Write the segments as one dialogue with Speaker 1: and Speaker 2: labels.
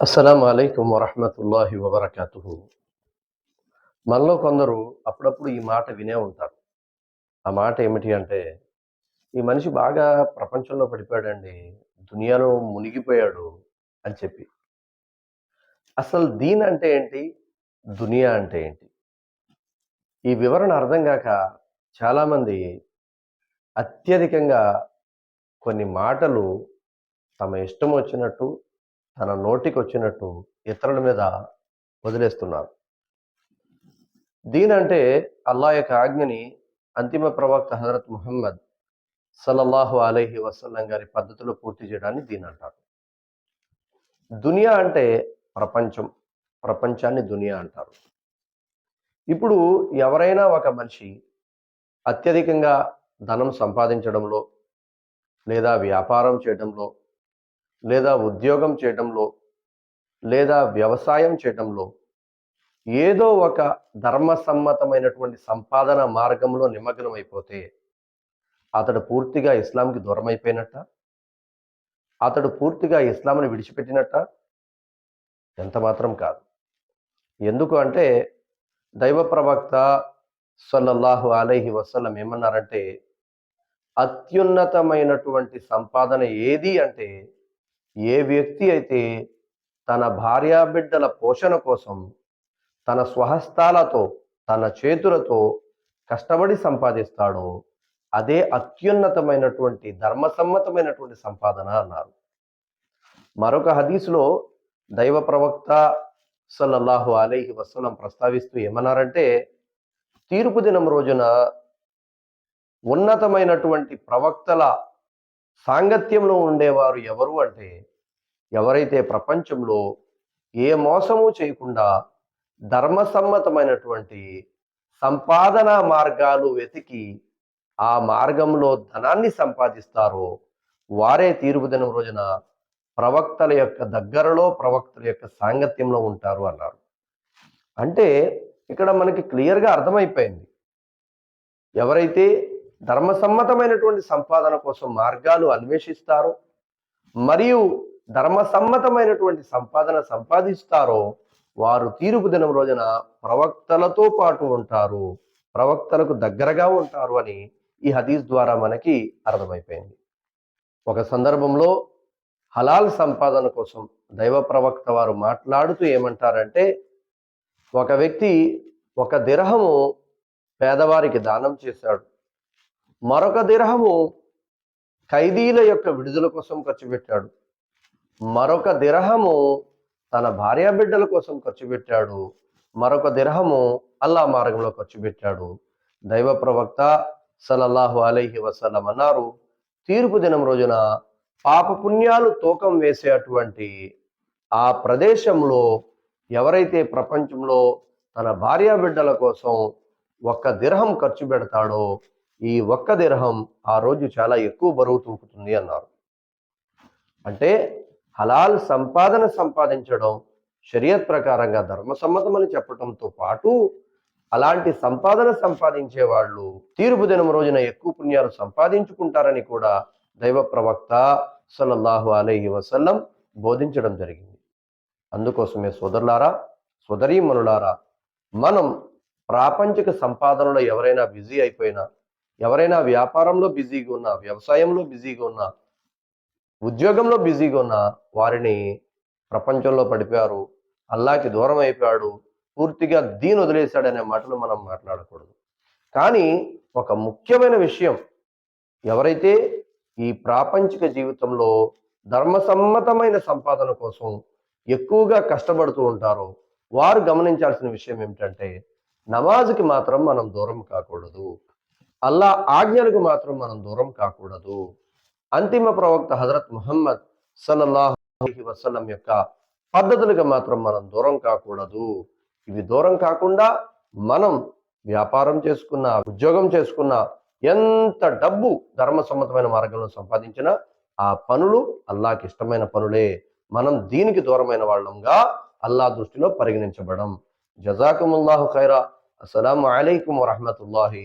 Speaker 1: అస్సలం అయికం వరహమతుల్లాహి వబర్కతు మనలో కొందరు అప్పుడప్పుడు ఈ మాట వినే ఉంటారు. ఆ మాట ఏమిటి అంటే ఈ మనిషి బాగా ప్రపంచంలో పడిపోయాడండి దునియాలో మునిగిపోయాడు అని చెప్పి. అసలు దీన్ అంటే ఏంటి? దునియా అంటే ఏంటి? ఈ వివరణ అర్థం కాక చాలామంది అత్యధికంగా కొన్ని మాటలు తమ ఇష్టం వచ్చినట్టు తన నోటికి వచ్చినట్టు ఇతరుల మీద వదిలేస్తున్నారు. దీనంటే అల్లా యొక్క ఆజ్ఞని అంతిమ ప్రవక్త హజరత్ ముహమ్మద్ సల్లల్లాహు అలైహి వసల్లం గారి పద్ధతిలో పూర్తి చేయడాన్ని దీని అంటారు. దునియా అంటే ప్రపంచం ప్రపంచాన్ని దునియా అంటారు. ఇప్పుడు ఎవరైనా ఒక మనిషి అత్యధికంగా ధనం సంపాదించడంలో లేదా వ్యాపారం చేయడంలో లేదా ఉద్యోగం చేయటంలో లేదా వ్యవసాయం చేయటంలో ఏదో ఒక ధర్మసమ్మతమైనటువంటి సంపాదన మార్గంలో నిమగ్నం అయిపోతే అతడు పూర్తిగా ఇస్లాంకి దూరం అయిపోయినట్ట అతడు పూర్తిగా ఇస్లాంని విడిచిపెట్టినట్ట? ఎంత మాత్రం కాదు. ఎందుకు అంటే దైవ ప్రవక్త సల్లల్లాహు అలైహి వసల్లం ఏమన్నారంటే అత్యున్నతమైనటువంటి సంపాదన ఏది అంటే ఏ వ్యక్తి అయితే తన భార్యాబిడ్డల పోషణ కోసం తన స్వహస్తాలతో తన చేతులతో కష్టపడి సంపాదిస్తాడో అదే అత్యున్నతమైనటువంటి ధర్మసమ్మతమైనటువంటి సంపాదన అన్నారు. మరొక హదీసులో దైవ ప్రవక్త సల్లల్లాహు అలైహి వసలం ప్రస్తావిస్తూ ఏమన్నారంటే తీర్పు దినం రోజున ఉన్నతమైనటువంటి ప్రవక్తల సాంగత్యంలో ఉండేవారు ఎవరు అంటే ఎవరైతే ప్రపంచంలో ఏ మోసము చేయకుండా ధర్మసమ్మతమైనటువంటి సంపాదన మార్గాలు వెతికి ఆ మార్గంలో ధనాన్ని సంపాదిస్తారో వారే తీర్పు దినం రోజున ప్రవక్తల యొక్క దగ్గరలో ప్రవక్తల యొక్క సాంగత్యంలో ఉంటారు అన్నారు. అంటే ఇక్కడ మనకి క్లియర్గా అర్థమైపోయింది. ఎవరైతే ధర్మసమ్మతమైనటువంటి సంపాదన కోసం మార్గాలు అన్వేషిస్తారో మరియు ధర్మసమ్మతమైనటువంటి సంపాదన సంపాదిస్తారో వారు తీర్పు దినం రోజున ప్రవక్తలతో పాటు ఉంటారు ప్రవక్తలకు దగ్గరగా ఉంటారు అని ఈ హదీస్ ద్వారా మనకి అర్థమైపోయింది. ఒక సందర్భంలో హలాల్ సంపాదన కోసం దైవ ప్రవక్త వారు మాట్లాడుతూ ఏమంటారంటే ఒక వ్యక్తి ఒక దిరహము పేదవారికి దానం చేశాడు. మరొక దిరహము ఖైదీల యొక్క విడుదల కోసం ఖర్చు పెట్టాడు. మరొక దిరహము తన భార్యా బిడ్డల కోసం ఖర్చు పెట్టాడు. మరొక దిరహము అల్లా మార్గంలో ఖర్చు పెట్టాడు. దైవ ప్రవక్త సలల్లాహు అలైహి వసలం అన్నారు తీర్పు దినం రోజున పాపపుణ్యాలు తూకం వేసేటువంటి ఆ ప్రదేశంలో ఎవరైతే ప్రపంచంలో తన భార్యా బిడ్డల కోసం ఒక్క దిరహం ఖర్చు పెడతాడో ఈ ఒక్క దిరహం ఆ రోజు చాలా ఎక్కువ బరువు తూకుతుంది అన్నారు. అంటే హలాల్ సంపాదన సంపాదించడం షరియత్ ప్రకారంగా ధర్మసమ్మతమని చెప్పడంతో పాటు అలాంటి సంపాదన సంపాదించే వాళ్ళు తీర్పు దినం రోజున ఎక్కువ పుణ్యాలు సంపాదించుకుంటారని కూడా దైవ ప్రవక్త సల్లల్లాహు అలైహి వసల్లం బోధించడం జరిగింది. అందుకోసమే సోదరులారా సోదరీమనులారా మనం ప్రాపంచిక సంపాదనలో ఎవరైనా బిజీ అయిపోయినా ఎవరైనా వ్యాపారంలో బిజీగా ఉన్నా వ్యవసాయంలో బిజీగా ఉన్నా ఉద్యోగంలో బిజీగా ఉన్న వారిని ప్రపంచంలో పడిపోయారు అల్లాకి దూరం అయిపోయాడు పూర్తిగా దీని వదిలేశాడనే మాటలు మనం మాట్లాడకూడదు. కానీ ఒక ముఖ్యమైన విషయం ఎవరైతే ఈ ప్రాపంచిక జీవితంలో ధర్మసమ్మతమైన సంపాదన కోసం ఎక్కువగా కష్టపడుతూ ఉంటారో వారు గమనించాల్సిన విషయం ఏమిటంటే నమాజ్కి మాత్రం మనం దూరం కాకూడదు. అల్లా ఆజ్ఞలకు మాత్రం మనం దూరం కాకూడదు. అంతిమ ప్రవక్త హజరత్ ముహమ్మద్ సల్లల్లాహి వసలం యొక్క పద్ధతులకు మాత్రం మనం దూరం కాకూడదు. ఇవి దూరం కాకుండా మనం వ్యాపారం చేసుకున్న ఉద్యోగం చేసుకున్న ఎంత డబ్బు ధర్మసమ్మతమైన మార్గంలో సంపాదించినా ఆ పనులు అల్లాకి ఇష్టమైన పనులే. మనం దీనికి దూరమైన వాళ్ళంగా అల్లా దృష్టిలో పరిగణించబడం. జజాకుముల్లాహు ఖైరా. అస్సలం అలైకుం వరహమతుల్లాహి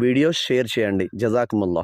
Speaker 2: వీడియోస్ షేర్ చేయండి. జజాకుముల్లా.